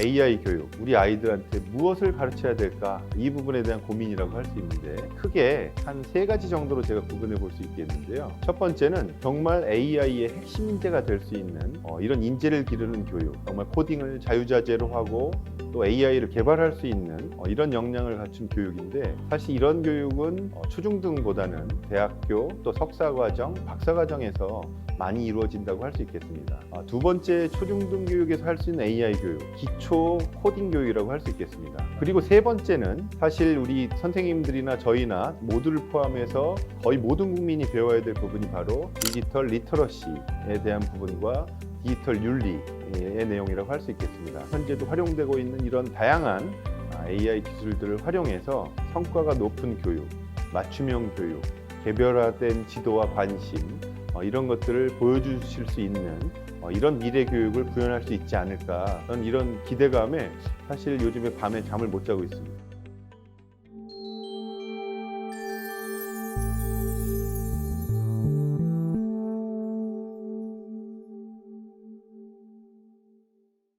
AI 교육, 우리 아이들한테 무엇을 가르쳐야 될까 이 부분에 대한 고민이라고 할 수 있는데 크게 한 세 가지 정도로 제가 구분해 볼 수 있겠는데요. 첫 번째는 정말 AI의 핵심 인재가 될 수 있는 어, 이런 인재를 기르는 교육, 정말 코딩을 자유자재로 하고 또 AI를 개발할 수 있는 어, 이런 역량을 갖춘 교육인데 사실 이런 교육은 어, 초중등보다는 대학교 또 석사과정, 박사과정에서 많이 이루어진다고 할 수 있겠습니다. 아, 두 번째 초중등 교육에서 할 수 있는 AI 교육, 기초 코딩 교육이라고 할 수 있겠습니다. 그리고 세 번째는 사실 우리 선생님들이나 저희나 모두를 포함해서 거의 모든 국민이 배워야 될 부분이 바로 디지털 리터러시에 대한 부분과 디지털 윤리의 내용이라고 할 수 있겠습니다. 현재도 활용되고 있는 이런 다양한 아, AI 기술들을 활용해서 성과가 높은 교육, 맞춤형 교육, 개별화된 지도와 관심 어, 이런 것들을 보여주실 수 있는 어, 이런 미래 교육을 구현할 수 있지 않을까 이런 기대감에 사실 요즘에 밤에 잠을 못 자고 있습니다.